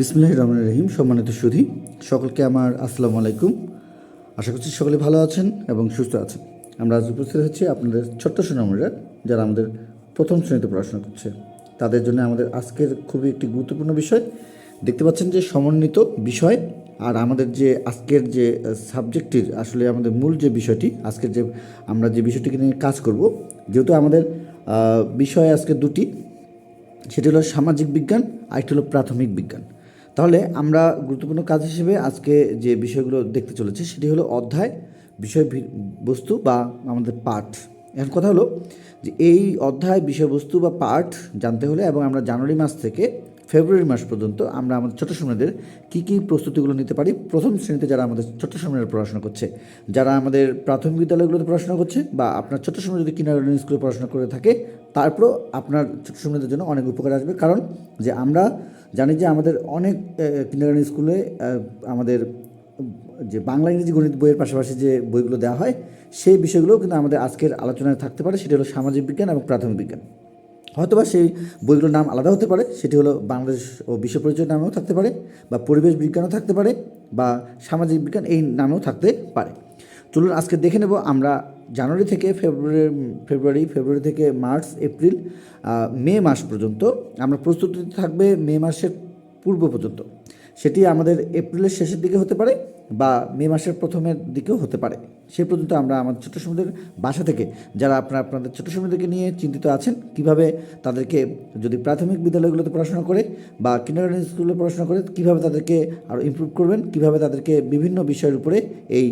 বিসমুল্লাহ রহমান রহিম সম্মানিত সুধী, সকলকে আমার আসসালামু আলাইকুম। আশা করছি সকলে ভালো আছেন এবং সুস্থ আছেন। আমরা আজ উপস্থিত হচ্ছি আপনাদের ছোট্ট সোনামরা যারা আমাদের প্রথম শ্রেণীতে পড়াশোনা করছে। তাদের জন্য আমাদের আজকের খুবই একটি গুরুত্বপূর্ণ বিষয়। দেখতে পাচ্ছেন যে সমন্বিত বিষয় আর আমাদের যে আজকের যে সাবজেক্টটির আসলে আমাদের মূল যে বিষয়টি, আজকের যে আমরা যে বিষয়টিকে নিয়ে কাজ করব, যেহেতু আমাদের বিষয় আজকে দুটি, সেটি হলো সামাজিক বিজ্ঞান আর একটি হলো প্রাথমিক বিজ্ঞান। তাহলে আমরা গুরুত্বপূর্ণ কাজ হিসেবে আজকে যে বিষয়গুলো দেখতে চলেছি সেটি হলো অধ্যায়, বিষয় বস্তু বা আমাদের পাঠ। এখন কথা হলো যে এই অধ্যায় বিষয়বস্তু বা পাঠ জানতে হলে এবং আমরা জানুয়ারি মাস থেকে ফেব্রুয়ারি মাস পর্যন্ত আমরা আমাদের ছোট সময়দের কী কী প্রস্তুতিগুলো নিতে পারি? প্রথম শ্রেণীতে যারা আমাদের ছোট সময়ের পড়াশোনা করছে, যারা আমাদের প্রাথমিক বিদ্যালয়গুলোতে পড়াশোনা করছে বা আপনার ছোট সময় যদি কিনারগার্ডেন স্কুলে পড়াশোনা করে থাকে, তারপরও আপনার ছোট সময়দের জন্য অনেক উপকার আসবে। কারণ যে আমরা জানি যে আমাদের অনেক কিনারগার্ডেন স্কুলে আমাদের যে বাংলা ইংরেজি গণিত বইয়ের পাশাপাশি যে বইগুলো দেওয়া হয়, সেই বিষয়গুলোও কিন্তু আমাদের আজকের আলোচনায় থাকতে পারে। সেটা হলো সামাজিক বিজ্ঞান এবং প্রাথমিক বিজ্ঞান। হয়তোবা সেই বইগুলোর নাম আলাদা হতে পারে, সেটি হলো বাংলাদেশ ও বিশ্ব পরিচয় নামেও থাকতে পারে বা পরিবেশ বিজ্ঞানও থাকতে পারে বা সামাজিক বিজ্ঞান এই নামেও থাকতে পারে। চলুন আজকে দেখে নেব আমরা জানুয়ারি থেকে ফেব্রুয়ারি ফেব্রুয়ারি ফেব্রুয়ারি থেকে মার্চ, এপ্রিল মে মাস পর্যন্ত। আমরা প্রস্তুতি থাকবে মে মাসের পূর্ব পর্যন্ত। সেটি আমাদের এপ্রিলের শেষের দিকে হতে পারে বা মে মাসের প্রথমের দিকেও হতে পারে। সে পর্যন্ত আমরা আমাদের ছোটো সমুদ্রের বাসা থেকে যারা আপনারা আপনাদের ছোটো সমুদ্রকে নিয়ে চিন্তিত আছেন, কীভাবে তাদেরকে যদি প্রাথমিক বিদ্যালয়গুলোতে পড়াশোনা করে বা কিন্ডারগার্ডেন স্কুলে পড়াশোনা করে, কীভাবে তাদেরকে আরও ইমপ্রুভ করবেন, কীভাবে তাদেরকে বিভিন্ন বিষয়ের উপরে এই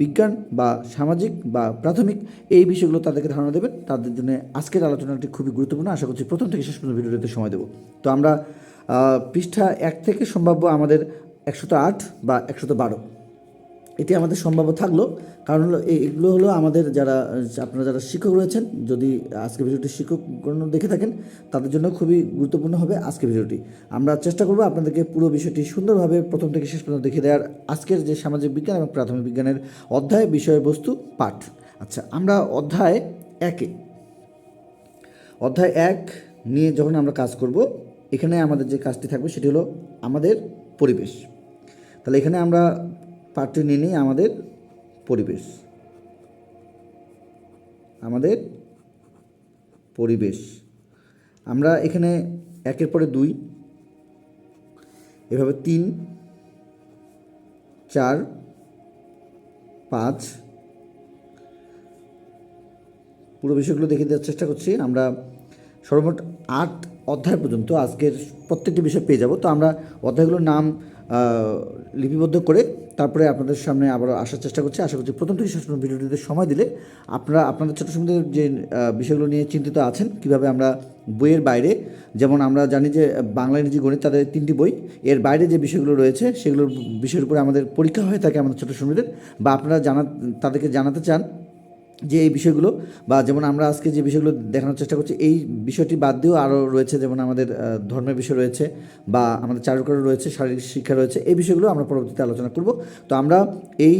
বিজ্ঞান বা সামাজিক বা প্রাথমিক এই বিষয়গুলো তাদেরকে ধারণা দেবেন, তাদের জন্য আজকের আলোচনাটি খুবই গুরুত্বপূর্ণ। আশা করছি প্রথম থেকে শেষ পর্যন্ত ভিডিওতে সময় দেবো। তো আমরা পৃষ্ঠা এক থেকে সম্ভাব্য আমাদের একশত আট বা একশত বারো। এটি আমাদের সম্ভাব্য থাকল। কারণ হলো এগুলো হলো আমাদের যারা, আপনারা যারা শিক্ষক রয়েছেন, যদি আজকে ভিডিওটি শিক্ষকগণ দেখে থাকেন, তাদের জন্য খুবই গুরুত্বপূর্ণ হবে আজকে ভিডিওটি। আমরা চেষ্টা করব আপনাদেরকে পুরো বিষয়টি সুন্দরভাবে প্রথম থেকে শেষ পর্যন্ত দেখিয়ে দেওয়ার আজকের যে সামাজিক বিজ্ঞান এবং প্রাথমিক বিজ্ঞানের অধ্যায়, বিষয়বস্তু, পাঠ। আচ্ছা আমরা অধ্যায় একে। অধ্যায় এক নিয়ে যখন আমরা কাজ করব এখানে আমাদের যে কাজটি থাকবে সেটি হলো আমাদের পরিবেশ। তাহলে এখানে আমরা পাঠটি নিয়ে নিই আমাদের পরিবেশ। আমাদের পরিবেশ। আমরা এখানে একের পরে দুই, এভাবে তিন, চার, পাঁচ, পুরো বিষয়গুলো দেখে দেওয়ার চেষ্টা করছি। আমরা সর্বমোট আট অধ্যায় পর্যন্ত আজকের প্রত্যেকটি বিষয় পেয়ে যাব। তো আমরা অধ্যায়গুলোর নাম লিপিবদ্ধ করে তারপরে আপনাদের সামনে আবার আসার চেষ্টা করছি। আশা করছি প্রথম থেকে শেষ ভিডিওটিতে সময় দিলে আপনারা, আপনাদের ছোটো সময় যে বিষয়গুলো নিয়ে চিন্তিত আছেন, কীভাবে আমরা বইয়ের বাইরে, যেমন আমরা জানি যে, বাংলা ইংরেজি গণিত তাদের তিনটি বই, এর বাইরে যে বিষয়গুলো রয়েছে, সেগুলোর বিষয়ের উপরে আমাদের পরীক্ষা হয়ে থাকে আমাদের ছোটো সময়দের বা আপনারা জানা, তাদেরকে জানাতে চান যে এই বিষয়গুলো বা যেমন আমরা আজকে যে বিষয়গুলো দেখানোর চেষ্টা করছি, এই বিষয়টি বাদ দিয়েও আরও রয়েছে যেমন আমাদের ধর্মের বিষয় রয়েছে বা আমাদের চারুকার রয়েছে, শারীরিক শিক্ষা রয়েছে, এই বিষয়গুলো আমরা পরবর্তীতে আলোচনা করব। তো আমরা এই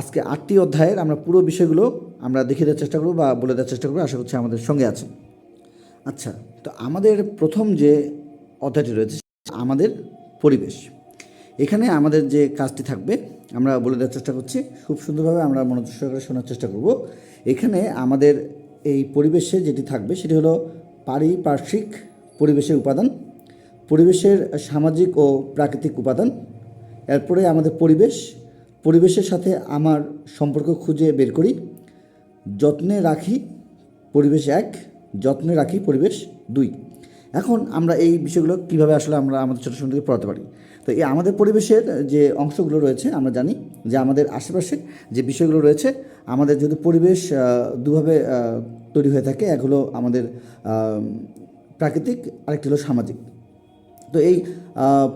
আজকে আটটি অধ্যায়ের আমরা পুরো বিষয়গুলো আমরা দেখিয়ে দেওয়ার চেষ্টা করব বা বলে দেওয়ার চেষ্টা করব, আশা করছি আমাদের সঙ্গে আছে আচ্ছা তো আমাদের প্রথম যে অধ্যায়টি রয়েছে, আমাদের পরিবেশ। এখানে আমাদের যে কাজটি থাকবে, আমরা বলে দেওয়ার চেষ্টা করছি, খুব সুন্দরভাবে আমরা মনোযোগ সহকারে শোনার চেষ্টা করব। এখানে আমাদের এই পরিবেশে যেটি থাকবে সেটি হলো পারিপার্শ্বিক পরিবেশের উপাদান, পরিবেশের সামাজিক ও প্রাকৃতিক উপাদান, এরপরে আমাদের পরিবেশ, পরিবেশের সাথে আমার সম্পর্ক খুঁজে বের করি, যত্নে রাখি পরিবেশ এক, যত্নে রাখি পরিবেশ দুই। এখন আমরা এই বিষয়গুলো কীভাবে আসলে আমরা আমাদের ছোটো থেকে পড়াতে পারি? তো এই আমাদের পরিবেশের যে অংশগুলো রয়েছে আমরা জানি যে আমাদের আশেপাশে যে বিষয়গুলো রয়েছে, আমাদের যদি পরিবেশ দুভাবে তৈরি হয়ে থাকে, এক হলো আমাদের প্রাকৃতিক, আরেকটি হলো সামাজিক। তো এই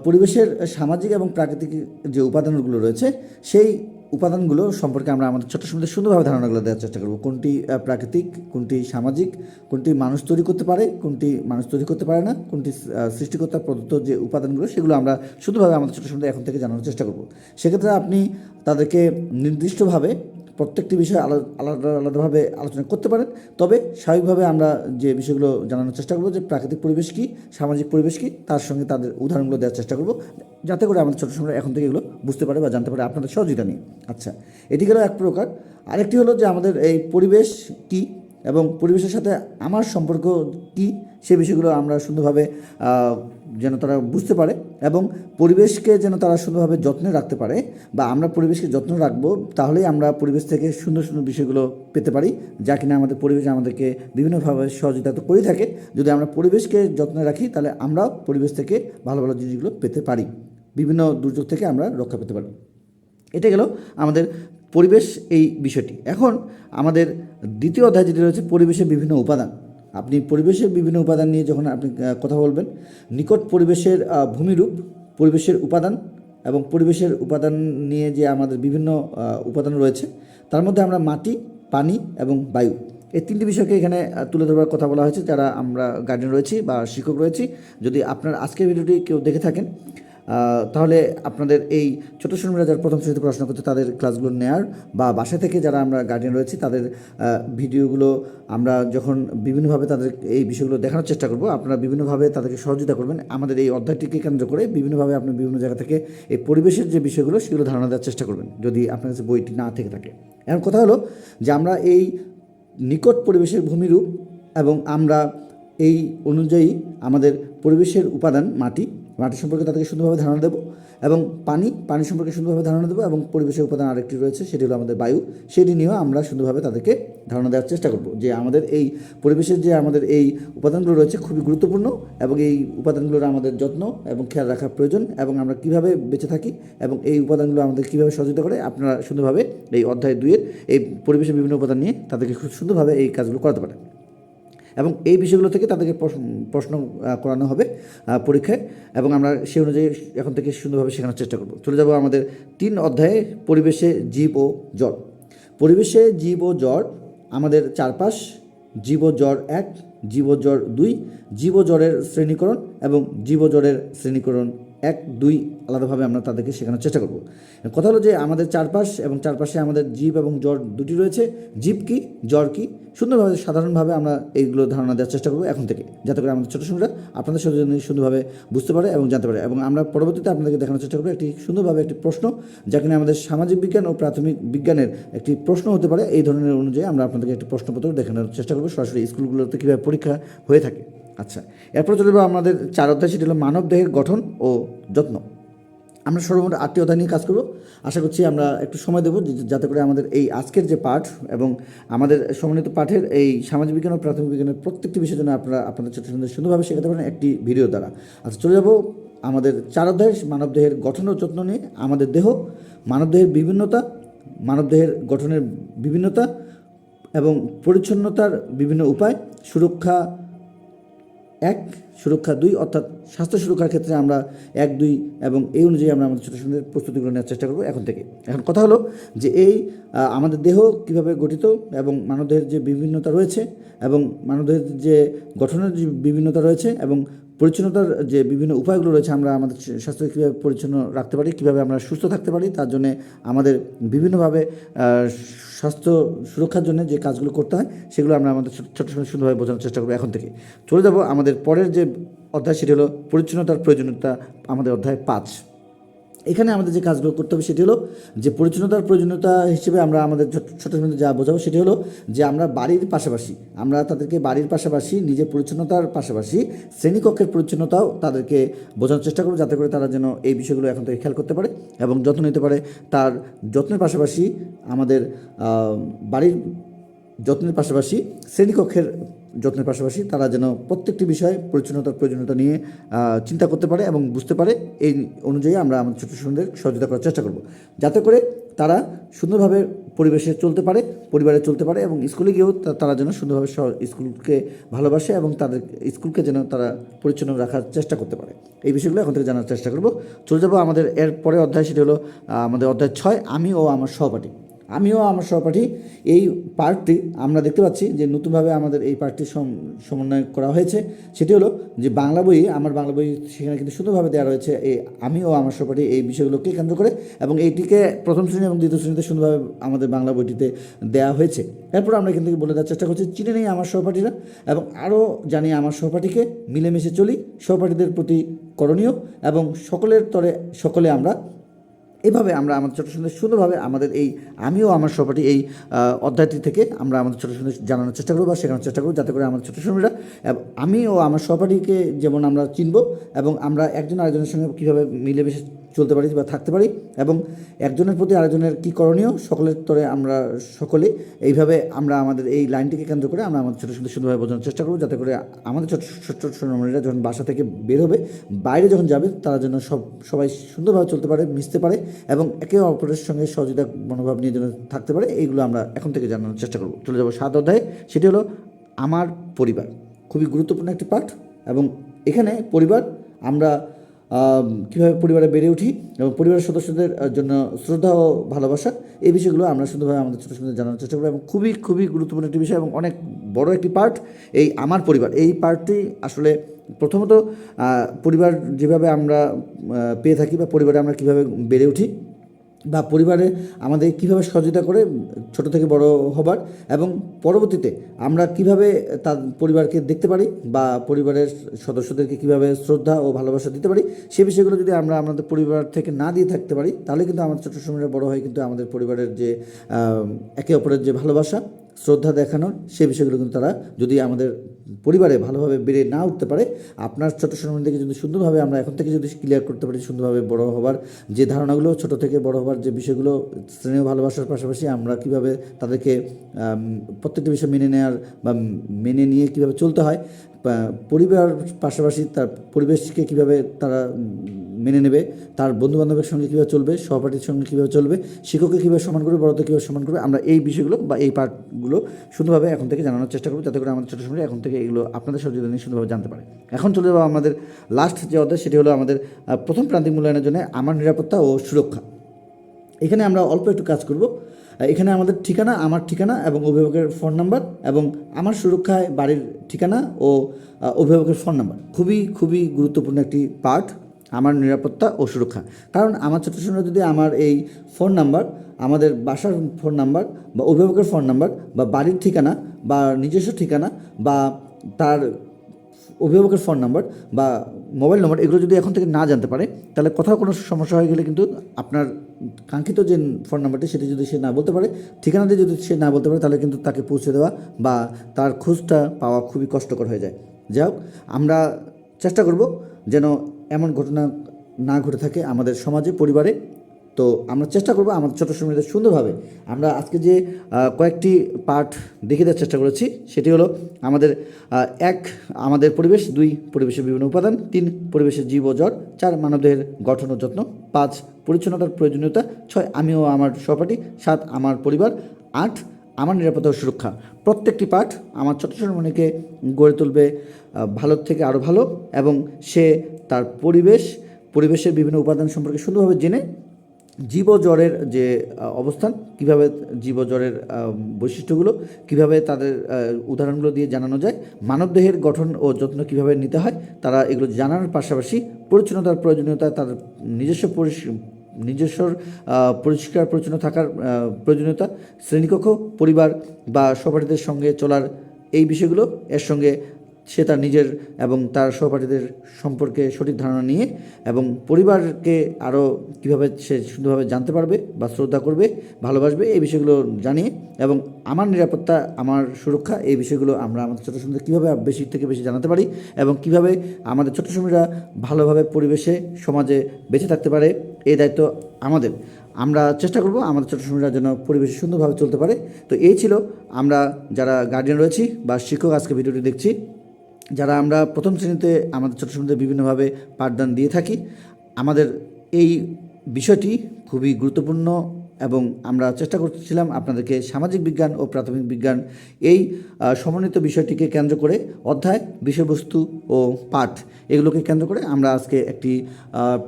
পরিবেশের সামাজিক এবং প্রাকৃতিক যে উপাদানগুলো রয়েছে, সেই উপাদানগুলো সম্পর্কে আমরা আমাদের ছোট্ট সুন্দর সুন্দরভাবে ধারণাগুলো দেওয়ার চেষ্টা করব। কোনটি প্রাকৃতিক, কোনটি সামাজিক, কোনটি মানুষ তৈরি করতে পারে, কোনটি মানুষ তৈরি করতে পারে না, কোনটি সৃষ্টিকর্তা প্রদত্ত যে উপাদানগুলো, সেগুলো আমরা শুধুভাবে আমাদের ছোটো সুন্দর এখন থেকে জানানোর চেষ্টা করব। সেক্ষেত্রে আপনি তাদেরকে নির্দিষ্টভাবে প্রত্যেকটি বিষয়ে আলাদা আলাদা, আলাদাভাবে আলোচনা করতে পারেন। তবে স্বাভাবিকভাবে আমরা যে বিষয়গুলো জানানোর চেষ্টা করব, যে প্রাকৃতিক পরিবেশ কী, সামাজিক পরিবেশ কী, তার সঙ্গে তাদের উদাহরণগুলো দেওয়ার চেষ্টা করব, যাতে করে আমাদের ছোটো সময় এখন থেকে এগুলো বুঝতে পারে বা জানতে পারে আপনাদের সহযোগিতা নিয়ে। আচ্ছা এটি গেল এক প্রকার। আরেকটি হলো যে আমাদের এই পরিবেশ কী এবং পরিবেশের সাথে আমার সম্পর্ক কী, সে বিষয়গুলো আমরা সুন্দরভাবে যেন তারা বুঝতে পারে এবং পরিবেশকে যেন তারা সুন্দরভাবে যত্নে রাখতে পারে বা আমরা পরিবেশকে যত্ন রাখব, তাহলেই আমরা পরিবেশ থেকে সুন্দর সুন্দর বিষয়গুলো পেতে পারি, যা কিনা আমাদের পরিবেশ আমাদেরকে বিভিন্নভাবে সহযোগিতা তো করেই থাকে। যদি আমরা পরিবেশকে যত্নে রাখি, তাহলে আমরাও পরিবেশ থেকে ভালো ভালো জিনিসগুলো পেতে পারি। বিভিন্ন দুর্যোগ থেকে আমরা রক্ষা পেতে পারি। এটা গেল আমাদের পরিবেশ এই বিষয়টি। এখন আমাদের দ্বিতীয় অধ্যায় যেটি রয়েছে, পরিবেশের বিভিন্ন উপাদান। আপনি পরিবেশের বিভিন্ন উপাদান নিয়ে যখন আপনি কথা বলবেন, নিকট পরিবেশের ভূমিরূপ, পরিবেশের উপাদান এবং পরিবেশের উপাদান নিয়ে যে আমাদের বিভিন্ন উপাদান রয়েছে, তার মধ্যে আমরা মাটি, পানি এবং বায়ু। এই তিনটি বিষয়কে এখানে তুলে ধরবার কথা বলা হয়েছে। যারা আমরা গার্ডিয়ান রয়েছি বা শিক্ষক রয়েছি, যদি আপনার আজকের ভিডিওটি কেউ দেখে থাকেন তাহলে আপনাদের এই ছোটো শ্রেণীরা যারা প্রথম শ্রেণীতে পড়াশোনা করছে, তাদের ক্লাসগুলো নেয়ার বা বাসা থেকে যারা আমরা গার্ডিয়ান রয়েছি, তাদের ভিডিওগুলো আমরা যখন বিভিন্নভাবে তাদের এই বিষয়গুলো দেখানোর চেষ্টা করব, আপনারা বিভিন্নভাবে তাদেরকে সহযোগিতা করবেন। আমাদের এই অধ্যায়টিকে কেন্দ্র করে বিভিন্নভাবে আপনি বিভিন্ন জায়গা থেকে এই পরিবেশের যে বিষয়গুলো, সেগুলো ধারণা দেওয়ার চেষ্টা করবেন, যদি আপনার কাছে বইটি না থেকে থাকে। এখন কথা হলো যে আমরা এই নিকট পরিবেশের ভূমিরূপ এবং আমরা এই অনুযায়ী আমাদের পরিবেশের উপাদান, মাটি মাটি সম্পর্কে তাদেরকে সুন্দরভাবে ধারণা দেবো এবং পানি পানি সম্পর্কে সুন্দরভাবে ধারণা দেবো এবং পরিবেশের উপাদান আরেকটি রয়েছে, সেটি হলো আমাদের বায়ু। সেটি নিয়েও আমরা সুন্দরভাবে তাদেরকে ধারণা দেওয়ার চেষ্টা করব যে আমাদের এই পরিবেশের যে আমাদের এই উপাদানগুলো রয়েছে খুবই গুরুত্বপূর্ণ এবং এই উপাদানগুলোর আমাদের যত্ন এবং খেয়াল রাখা প্রয়োজন এবং আমরা কীভাবে বেঁচে থাকি এবং এই উপাদানগুলো আমাদের কীভাবে সহযোগিতা করে আপনারা সুন্দরভাবে এই অধ্যায় দুইয়ের এই পরিবেশের বিভিন্ন উপাদান নিয়ে তাদেরকে খুব সুন্দরভাবে এই কাজগুলো করাতে পারে এবং এই বিষয়গুলো থেকে তাদেরকে প্রশ্ন করানো হবে পরীক্ষায়। এবং আমরা সেই অনুযায়ী এখন থেকে সুন্দরভাবে শেখানোর চেষ্টা করব। চলে যাব আমাদের তিন অধ্যায়ে, পরিবেশে জীব ও জ্বর। পরিবেশে জীব ও জ্বর আমাদের চারপাশ, জীব জ্বর এক, জীব জ্বর দুই, জীব জ্বরের শ্রেণীকরণ এবং জীব জ্বরের শ্রেণীকরণ এক, দুই আলাদাভাবে আমরা তাদেরকে শেখানোর চেষ্টা করব। কথা হলো যে আমাদের চারপাশ এবং চারপাশে আমাদের জীব এবং জ্বর দুটি রয়েছে। জীব কি, জ্বর কি? সুন্দরভাবে, সাধারণভাবে আমরা এইগুলো ধারণা দেওয়ার চেষ্টা করব এখন থেকে। যাতে করে আমাদের ছোটো ছোটরা আপনাদের সাথে সুন্দরভাবে বুঝতে পারে এবং জানতে পারে। এবং আমরা পরবর্তীতে আপনাদেরকে দেখানোর চেষ্টা করব একটি সুন্দরভাবে একটি প্রশ্ন, যা কিনা আমাদের সামাজিক বিজ্ঞান ও প্রাথমিক বিজ্ঞানের একটি প্রশ্ন হতে পারে। এই ধরনের অনুযায়ী আমরা আপনাদেরকে একটি প্রশ্নপত্র দেখানোর চেষ্টা করব। সরাসরি স্কুলগুলোতে কীভাবে পরীক্ষা হয়ে থাকে। আচ্ছা এরপর চলে যাব আমাদের চার অধ্যায়, সেটি হলো মানব দেহের গঠন ও যত্ন। আমরা সর্বমোট আটটি অধ্যায় নিয়ে কাজ করব। আশা করছি আমরা একটু সময় দেবো যাতে করে আমাদের এই আজকের যে পাঠ এবং আমাদের সমন্বিত পাঠের এই সামাজিক বিজ্ঞান ও প্রাথমিক বিজ্ঞানের প্রত্যেকটি বিষয়ের জন্য আপনারা আপনাদের সুন্দর সুন্দরভাবে শেখাতে পারেন একটি ভিডিও দ্বারা। আচ্ছা চলে যাব আমাদের চার অধ্যায় মানবদেহের গঠন ও যত্ন নিয়ে। আমাদের দেহ মানবদেহের বিভিন্নতা মানবদেহের গঠনের বিভিন্নতা এবং পরিচ্ছন্নতার বিভিন্ন উপায়, সুরক্ষা এক সুরক্ষা দুই, অর্থাৎ স্বাস্থ্য সুরক্ষার ক্ষেত্রে আমরা এক, দুই এবং এই অনুযায়ী আমরা আমাদের ছোটো সুন্দর প্রস্তুতিগুলো নেওয়ার চেষ্টা করব এখন থেকে। এখন কথা হলো যে এই আমাদের দেহ কীভাবে গঠিত এবং মানবদেহের যে বিভিন্নতা রয়েছে এবং মানবদেহের যে গঠনের যে বিভিন্নতা রয়েছে এবং পরিচ্ছন্নতার যে বিভিন্ন উপায়গুলো রয়েছে, আমরা আমাদের স্বাস্থ্য কীভাবে পরিচ্ছন্ন রাখতে পারি, কীভাবে আমরা সুস্থ থাকতে পারি, তার জন্যে আমাদের বিভিন্নভাবে স্বাস্থ্য সুরক্ষার জন্য যে কাজগুলো করতে হয়, সেগুলো আমরা আমাদের ছোটো, ছোট সময় সুন্দরভাবে বোঝানোর চেষ্টা করব এখন থেকে। চলে যাব আমাদের পরের যে অধ্যায়, সেটি হলো পরিচ্ছন্নতার প্রয়োজনীয়তা আমাদের অধ্যায় পাঁচ। এখানে আমাদের যে কাজগুলো করতে হবে সেটি হলো যে পরিচ্ছন্নতার প্রয়োজনীয়তা হিসেবে আমরা আমাদের ছোট- ছোট যা বোঝাবো সেটি হলো যে আমরা বাড়ির পাশাপাশি, আমরা তাদেরকে বাড়ির পাশাপাশি, নিজের পরিচ্ছন্নতার পাশাপাশি শ্রেণীকক্ষের পরিচ্ছন্নতাও তাদেরকে বোঝানোর চেষ্টা করব যাতে করে তারা যেন এই বিষয়গুলো এখন থেকে খেয়াল করতে পারে এবং যত্ন নিতে পারে। তার যত্নের পাশাপাশি আমাদের বাড়ির যত্নের পাশাপাশি শ্রেণীকক্ষের যত্নের পাশাপাশি তারা যেন প্রত্যেকটি বিষয়ে পরিচ্ছন্নতার প্রয়োজনীয়তা নিয়ে চিন্তা করতে পারে এবং বুঝতে পারে, এই অনুযায়ী আমরা আমাদের ছোটো সুন্দর সহযোগিতা করার চেষ্টা করব। যাতে করে তারা সুন্দরভাবে পরিবেশে চলতে পারে, পরিবারে চলতে পারে এবং স্কুলে গিয়েও তারা যেন সুন্দরভাবে স্কুলকে ভালোবাসে এবং তাদের স্কুলকে যেন তারা পরিচ্ছন্ন রাখার চেষ্টা করতে পারে। এই বিষয়গুলো এখন থেকে জানার চেষ্টা করব। চলে যাব আমাদের এর পরে অধ্যায়, সেটি হলো আমাদের অধ্যায় ছয়, আমি ও আমার সহপাঠী। আমিও আমার সহপাঠী, এই পার্টটি আমরা দেখতে পাচ্ছি যে নতুনভাবে আমাদের এই পার্টটি সমন্বয় করা হয়েছে। সেটি হলো যে বাংলা বই, আমার বাংলা বই সেখানে কিন্তু সুন্দরভাবে দেওয়া রয়েছে। এই আমিও আমার সহপাঠী এই বিষয়গুলোকে কেন্দ্র করে এবং এইটিকে প্রথম শ্রেণি এবং দ্বিতীয় শ্রেণীতে সুন্দরভাবে আমাদের বাংলা বইটিতে দেওয়া হয়েছে। এরপর আমরা থেকে বলে দেওয়ার চেষ্টা করছি, চিনে নেই আমার সহপাঠীরা এবং আরও জানি আমার সহপাঠীকে, মিলেমিশে চলি, সহপাঠীদের প্রতি করণীয় এবং সকলের তরে সকলে আমরা এভাবে আমরা আমাদের ছোটো সুন্দর সুন্দরভাবে আমাদের এই আমিও আমার সহপাঠী এই অধ্যায়টি থেকে আমরা আমাদের ছোটো সুন্দর জানানোর চেষ্টা করব বা শেখানোর চেষ্টা করব যাতে করে আমাদের ছোটো সুন্দররা আমি ও আমার সহপাঠীকে যেমন আমরা চিনব এবং আমরা একজন আরেকজনের সঙ্গে কীভাবে মিলেমিশে চলতে পারি বা থাকতে পারি এবং একজনের প্রতি আরেকজনের কী করণীয় সকলের তরে আমরা সকলে এইভাবে আমরা আমাদের এই লাইনটিকে কেন্দ্র করে আমরা আমাদের ছোটো সুন্দর সুন্দরভাবে বোঝানোর চেষ্টা করব যাতে করে আমাদের ছোটো ছোট সোনামণিরা যখন বাসা থেকে বের হবে বাইরে যখন যাবে তারা যেন সব সবাই সুন্দরভাবে চলতে পারে মিশতে পারে এবং একে অপরের সঙ্গে সহযোগিতা মনোভাব নিয়ে যেন থাকতে পারে এইগুলো আমরা এখন থেকে জানানোর চেষ্টা করব। চলে যাব সাত অধ্যায়ে সেটি হলো আমার পরিবার। খুবই গুরুত্বপূর্ণ একটি পাঠ এবং এখানে পরিবার আমরা আম, কীভাবে পরিবারে বেড়ে উঠি এবং পরিবারের সদস্যদের জন্য শ্রদ্ধা ও ভালোবাসা, এই বিষয়গুলো আমরা সুন্দরভাবে আমাদের ছোটো ছোটো জানানোর চেষ্টা করি এবং খুবই খুবই গুরুত্বপূর্ণ একটি বিষয় এবং অনেক বড় একটি পার্ট এই আমার পরিবার। এই পার্টটি আসলে প্রথমত পরিবার যেভাবে আমরা পেয়ে থাকি বা পরিবারে আমরা কীভাবে বেড়ে উঠি বা পরিবারে আমাদের কীভাবে সহযোগিতা করে ছোট থেকে বড় হবার এবং পরবর্তীতে আমরা কীভাবে তার পরিবারকে দেখতে পারি বা পরিবারের সদস্যদেরকে কীভাবে শ্রদ্ধা ও ভালোবাসা দিতে পারি, সে বিষয়গুলো যদি আমরা আমাদের পরিবার থেকে না দিয়ে থাকতে পারি, তাহলে কিন্তু আমাদের ছোট সময়টা বড় হয় কিন্তু আমাদের পরিবারের যে একে অপরের যে ভালোবাসা শ্রদ্ধা দেখানোর সে বিষয়গুলো কিন্তু তারা যদি আমাদের পরিবারে ভালোভাবে বেড়ে না উঠতে পারে, আপনার ছোটো থেকে যদি সুন্দরভাবে আমরা এখন থেকে যদি ক্লিয়ার করতে পারি সুন্দরভাবে বড় হবার যে ধারণাগুলো, ছোট থেকে বড় হবার যে বিষয়গুলো শ্রেণীয় ভালোবাসার পাশাপাশি আমরা কীভাবে তাদেরকে প্রত্যেকটি বিষয় মেনে নেওয়ার বা মেনে নিয়ে কীভাবে চলতে হয় পরিবার পাশাপাশি তার পরিবেশকে কীভাবে তারা মেনে নেবে, তার বন্ধুবান্ধবের সঙ্গে কীভাবে চলবে, সহপাঠীর সঙ্গে কীভাবে চলবে, শিক্ষককে কীভাবে সম্মান করবে, বড়দের কীভাবে সম্মান করবে, আমরা এই বিষয়গুলো বা এই পার্টগুলো সুন্দরভাবে এখন থেকে জানানোর চেষ্টা করব, যাতে করে আমাদের ছোটো সময় এখন থেকে এগুলো আপনাদের সহযোগিতা নিয়ে সুন্দরভাবে জানতে পারে। এখন চলে যাব আমাদের লাস্ট যে অধ্যায়, সেটি হলো আমাদের প্রথম প্রান্তিক মূল্যায়নের জন্য আমার নিরাপত্তা ও সুরক্ষা। এখানে আমরা অল্প একটু কাজ করব। এখানে আমাদের ঠিকানা, আমার ঠিকানা এবং অভিভাবকের ফোন নাম্বার এবং আমার সুরক্ষায় বাড়ির ঠিকানা ও অভিভাবকের ফোন নাম্বার খুবই খুবই গুরুত্বপূর্ণ একটি পার্ট আমার নিরাপত্তা ও সুরক্ষা। কারণ আমার ছোটো সময় যদি আমার এই ফোন নাম্বার আমাদের বাসার ফোন নাম্বার বা অভিভাবকের ফোন নাম্বার বা বাড়ির ঠিকানা বা নিজস্ব ঠিকানা বা তার অভিভাবকের ফোন নাম্বার বা মোবাইল নম্বর এগুলো যদি এখন থেকে না জানতে পারে, তাহলে কোথাও কোনো সমস্যা হয়ে গেলে কিন্তু আপনার কাঙ্ক্ষিত যে ফোন নাম্বারটি সেটি যদি সে না বলতে পারে, ঠিকানা দিয়ে যদি সে না বলতে পারে, তাহলে কিন্তু তাকে পৌঁছে দেওয়া বা তার খোঁজটা পাওয়া খুবই কষ্টকর হয়ে যায়। যাই হোক, আমরা চেষ্টা করব যেন এমন ঘটনা না ঘটে থাকে আমাদের সমাজে, পরিবারে। তো আমরা চেষ্টা করব আমাদের ছোটো সময়টা সুন্দরভাবে। আমরা আজকে যে কয়েকটি পাঠ দেখে দেওয়ার চেষ্টা করেছি, সেটি হলো আমাদের এক আমাদের পরিবেশ, দুই পরিবেশের বিভিন্ন উপাদান, তিন পরিবেশের জীব ও জ্বর চার মানবদেহের গঠন ও যত্ন, পাঁচ পরিচ্ছন্নতার প্রয়োজনীয়তা, ছয় আমি ও আমার সহপাঠী, সাত আমার পরিবার, আট আমার নিরাপত্তা ও সুরক্ষা। প্রত্যেকটি পাঠ আমার ছোট মনেকে গড়ে তুলবে ভালোর থেকে আরও ভালো, এবং সে তার পরিবেশ, পরিবেশের বিভিন্ন উপাদান সম্পর্কে সুন্দরভাবে জেনে জীবজ্বরের যে অবস্থান, কীভাবে জীবজ্বরের বৈশিষ্ট্যগুলো, কীভাবে তাদের উদাহরণগুলো দিয়ে জানানো যায়, মানবদেহের গঠন ও যত্ন কীভাবে নিতে হয়, তারা এগুলো জানার পাশাপাশি পরিচ্ছন্নতার প্রয়োজনীয়তা তার নিজস্ব নিজস্ব পরিষ্কার, পরিচ্ছন্ন থাকার প্রয়োজনীয়তা, শ্রেণীকক্ষ, পরিবার বা সহপাঠীদের সঙ্গে চলার এই বিষয়গুলো, এর সঙ্গে সে তার নিজের এবং তার সহপাঠীদের সম্পর্কে সঠিক ধারণা নিয়ে এবং পরিবারকে আরও কীভাবে সে সুন্দরভাবে জানতে পারবে বা শ্রদ্ধা করবে, ভালোবাসবে, এই বিষয়গুলো জানিয়ে এবং আমার নিরাপত্তা, আমার সুরক্ষা, এই বিষয়গুলো আমরা আমাদের ছোটো সময় কীভাবে বেশি থেকে বেশি জানাতে পারি এবং কীভাবে আমাদের ছোটো সময়রা ভালোভাবে পরিবেশে, সমাজে বেঁচে থাকতে পারে, এই দায়িত্ব আমাদের। আমরা চেষ্টা করব আমাদের ছোটো সময়রা যেন পরিবেশে সুন্দরভাবে চলতে পারে। তো এই ছিল আমরা যারা গার্ডিয়ান রয়েছি বা শিক্ষক আজকে ভিডিওটি দেখছি। যারা আমরা প্রথম শ্রেণীতে আমাদের ছোটো শ্রেণীতে বিভিন্নভাবে পাঠদান দিয়ে থাকি, আমাদের এই বিষয়টি খুবই গুরুত্বপূর্ণ এবং আমরা চেষ্টা করছিলাম আপনাদেরকে সামাজিক বিজ্ঞান ও প্রাথমিক বিজ্ঞান এই সমন্বিত বিষয়টিকে কেন্দ্র করে অধ্যায়, বিষয়বস্তু ও পাঠ এগুলোকে কেন্দ্র করে আমরা আজকে একটি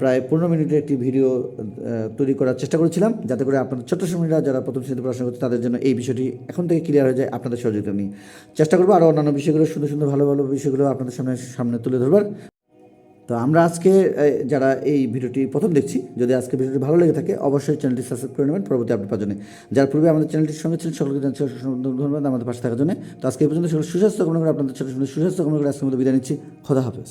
প্রায় পনেরো মিনিটের একটি ভিডিও তৈরি করার চেষ্টা করেছিলাম যাতে করে আপনাদের ছোট্ট শ্রেণীরা যারা প্রথম শ্রেণীতে পড়াশোনা করছে তাদের জন্য এই বিষয়টি এখন থেকে ক্লিয়ার হয়ে যায় আপনাদের সহযোগিতা নিয়ে। চেষ্টা করব আরও অন্যান্য বিষয়গুলো, সুন্দর সুন্দর ভালো ভালো বিষয়গুলো আপনাদের সামনে সামনে তুলে ধরবার। তো আমরা আজকে যারা এই ভিডিওটি প্রথম দেখছি, যদি আজকে ভিডিওটি ভালো লেগে থাকে, অবশ্যই চ্যানেলটি সাবস্ক্রাইব করে নেবেন পরবর্তী আপডেট পাওয়ার জন্য। যার পূর্বে আমাদের চ্যানেলটির সঙ্গে ছিলেন, সকলকে জানছি ধন্যবাদ, আমাদের পাশে থাকার জন্য। তো আজকে এই পর্যন্ত সকল সুস্বাস্থ্য কামনা করে আপনাদের ছোট সুস্বাস্থ্য কামনা করে আজকের মধ্যে বিদায় নিচ্ছি। খোদা হাফেজ।